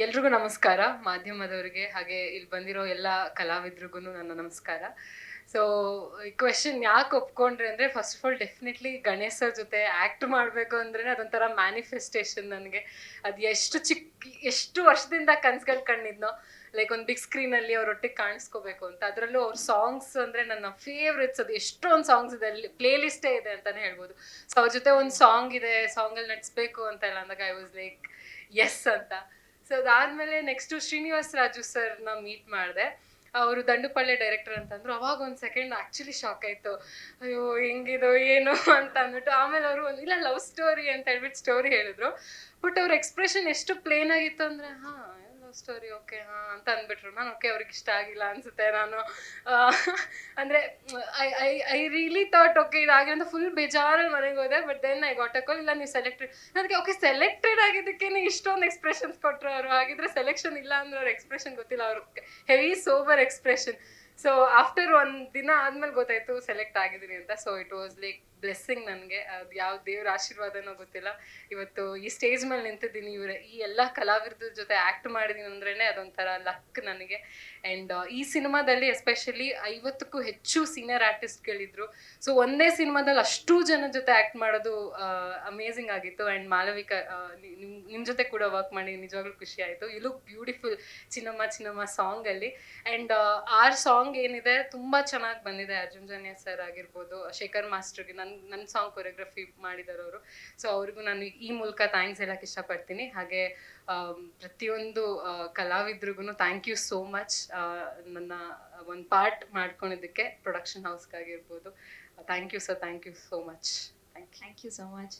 ಎಲ್ರಿಗೂ ನಮಸ್ಕಾರ. ಮಾಧ್ಯಮದವರಿಗೆ ಹಾಗೆ ಇಲ್ಲಿ ಬಂದಿರೋ ಎಲ್ಲ ಕಲಾವಿದ್ರಿಗೂ ನನ್ನ ನಮಸ್ಕಾರ. ಸೊ ಈ ಕ್ವೆಶನ್ ಯಾಕೆ ಒಪ್ಕೊಂಡ್ರೆ ಅಂದರೆ first of all definitely Ganesh sir ಜೊತೆ ಆ್ಯಕ್ಟ್ ಮಾಡಬೇಕು ಅಂದ್ರೆ ಅದೊಂಥರ ಮ್ಯಾನಿಫೆಸ್ಟೇಷನ್ ನನಗೆ. ಅದು ಎಷ್ಟು ಚಿಕ್ಕ ಎಷ್ಟು ವರ್ಷದಿಂದ ಕನ್ಸ್ಗಳು ಕಂಡಿದ್ನೋ ಲೈಕ್ ಒಂದು ಬಿಗ್ ಸ್ಕ್ರೀನಲ್ಲಿ ಅವರೊಟ್ಟಿಗೆ ಕಾಣಿಸ್ಕೋಬೇಕು ಅಂತ. ಅದರಲ್ಲೂ ಅವ್ರ ಸಾಂಗ್ಸ್ ಅಂದರೆ ನನ್ನ ಫೇವ್ರೆಟ್ಸ್ ಅದು ಎಷ್ಟೊಂದು ಸಾಂಗ್ಸ್ ಇದೆ, ಅಲ್ಲಿ ಪ್ಲೇ ಲಿಸ್ಟೇ ಇದೆ ಅಂತಲೇ ಹೇಳ್ಬೋದು. ಸೊ ಅವ್ರ ಜೊತೆ ಒಂದು ಸಾಂಗ್ ಇದೆ ಸಾಂಗಲ್ಲಿ ನಟಿಸ್ಬೇಕು ಅಂತ ಎಲ್ಲ ಅಂದಾಗ ಐ ವಾಸ್ ಲೈಕ್ ಎಸ್ ಅಂತ. ಸೊ ಅದಾದ್ಮೇಲೆ ನೆಕ್ಸ್ಟ್ ಶ್ರೀನಿವಾಸ್ ರಾಜು ಸರ್ನ ಮೀಟ್ ಮಾಡಿದೆ. ಅವರು ದಂಡುಪಳ್ಳೆ ಡೈರೆಕ್ಟರ್ ಅಂತಂದ್ರು. ಅವಾಗ ಒಂದು ಸೆಕೆಂಡ್ ಆ್ಯಕ್ಚುಲಿ ಶಾಕ್ ಆಯಿತು. ಅಯ್ಯೋ, ಹೆಂಗಿದೋ, ಏನು ಅಂತ ಅಂದ್ಬಿಟ್ಟು. ಆಮೇಲೆ ಅವರು ಒಂದು, ಇಲ್ಲ ಲವ್ ಸ್ಟೋರಿ ಅಂತ ಹೇಳ್ಬಿಟ್ಟು ಸ್ಟೋರಿ ಹೇಳಿದ್ರು. ಬಟ್ ಅವ್ರ ಎಕ್ಸ್ಪ್ರೆಷನ್ ಎಷ್ಟು ಪ್ಲೇನ್ ಆಗಿತ್ತು ಅಂದರೆ, ಹಾಂ ಸ್ಟೋರಿ ಓಕೆ ಹಾ, ಅಂತ ಅಂದ್ಬಿಟ್ರು. ನಾನು ಓಕೆ ಅವ್ರಿಗೆ ಇಷ್ಟ ಆಗಿಲ್ಲ ಅನ್ಸುತ್ತೆ ನಾನು. ಅಂದ್ರೆ I I I really thought okay ಇದಾಗಿದೆ ಅಂತ ಫುಲ್ ಬೇಜಾರಲ್ಲಿ ಮನೆಗೆ ಹೋದೆ but then I got a call ಇಲ್ಲ ನೀವು ಸೆಲೆಕ್ಟೆಡ್ ನನಗೆ ಓಕೆ ಸೆಲೆಕ್ಟೆಡ್ ಆಗಿದ್ದಕ್ಕೆ ಇಷ್ಟೊಂದು ಎಕ್ಸ್ಪ್ರೆಷನ್ಸ್ ಕೊಟ್ಟರು ಅವರು. ಹಾಗಿದ್ರೆ ಸೆಲೆಕ್ಷನ್ ಇಲ್ಲ ಅಂದ್ರೆ ಅವ್ರ ಎಕ್ಸ್ಪ್ರೆಷನ್ ಗೊತ್ತಿಲ್ಲ, ಅವ್ರ heavy sober expression so after ಒಂದು ದಿನ ಆದ್ಮೇಲೆ ಗೊತ್ತಾಯ್ತು ಸೆಲೆಕ್ಟ್ ಆಗಿದ್ದೀನಿ ಅಂತ. So it was like blessing ನನಗೆ. ಅದು ಯಾವ ದೇವ್ರ ಆಶೀರ್ವಾದನೋ ಗೊತ್ತಿಲ್ಲ. ಇವತ್ತು ಈ ಸ್ಟೇಜ್ ಮೇಲೆ ನಿಂತಿದ್ದೀನಿ ಇವ್ರ. ಈ ಎಲ್ಲ ಕಲಾವಿದ್ರ ಜೊತೆ ಆ್ಯಕ್ಟ್ ಮಾಡಿದೀನಿ ಅಂದ್ರೇ ಅದೊಂಥರ ಲಕ್ ನನಗೆ. ಆ್ಯಂಡ್ ಈ ಸಿನಿಮಾದಲ್ಲಿ ಎಸ್ಪೆಷಲಿ ಐವತ್ತಕ್ಕೂ ಹೆಚ್ಚು ಸೀನಿಯರ್ ಆರ್ಟಿಸ್ಟ್ಗಳಿದ್ರು ಸೊ ಒಂದೇ ಸಿನಿಮಾದಲ್ಲಿ ಅಷ್ಟು ಜನ ಜೊತೆ ಆ್ಯಕ್ಟ್ ಮಾಡೋದು ಅಮೇಝಿಂಗ್ ಆಗಿತ್ತು. ಆ್ಯಂಡ್ ಮಾಲವಿಕಾ ನಿಮ್ಮ ನಿಮ್ಮ ಜೊತೆ ಕೂಡ ವರ್ಕ್ ಮಾಡಿ ನಿಜವಾಗ್ಲೂ ಖುಷಿ ಆಯಿತು. You look beautiful Chinnamma Chinnamma ಸಾಂಗಲ್ಲಿ and our song ಏನಿದೆ, ತುಂಬ ಚೆನ್ನಾಗಿ ಬಂದಿದೆ. ಅರ್ಜುನ್ ಜನ್ಯ ಸರ್ ಆಗಿರ್ಬೋದು, ಶೇಖರ್ ಮಾಸ್ಟರ್ಗೆ. ನನ್ನ ನನ್ನ ಸಾಂಗ್ ಕೊರಿಯೋಗ್ರಫಿ ಮಾಡಿದ್ದಾರೆ ಅವರು ಸೊ ಅವ್ರಿಗೂ ನಾನು ಈ ಮೂಲಕ ಥ್ಯಾಂಕ್ಸ್ ಹೇಳಕ್ಕೆ ಇಷ್ಟಪಡ್ತೀನಿ. ಹಾಗೆ ಪ್ರತಿಯೊಂದು ಕಲಾವಿದ್ರಿಗೂ ಥ್ಯಾಂಕ್ ಯು ಸೋ ಮಚ್ ನನ್ನ ಒಂದು ಪಾರ್ಟ್ ಮಾಡ್ಕೊಂಡಿದ್ದಕ್ಕೆ production ಹೌಸ್ಗಾಗಿರ್ಬೋದು thank you sir thank you so much thank you so much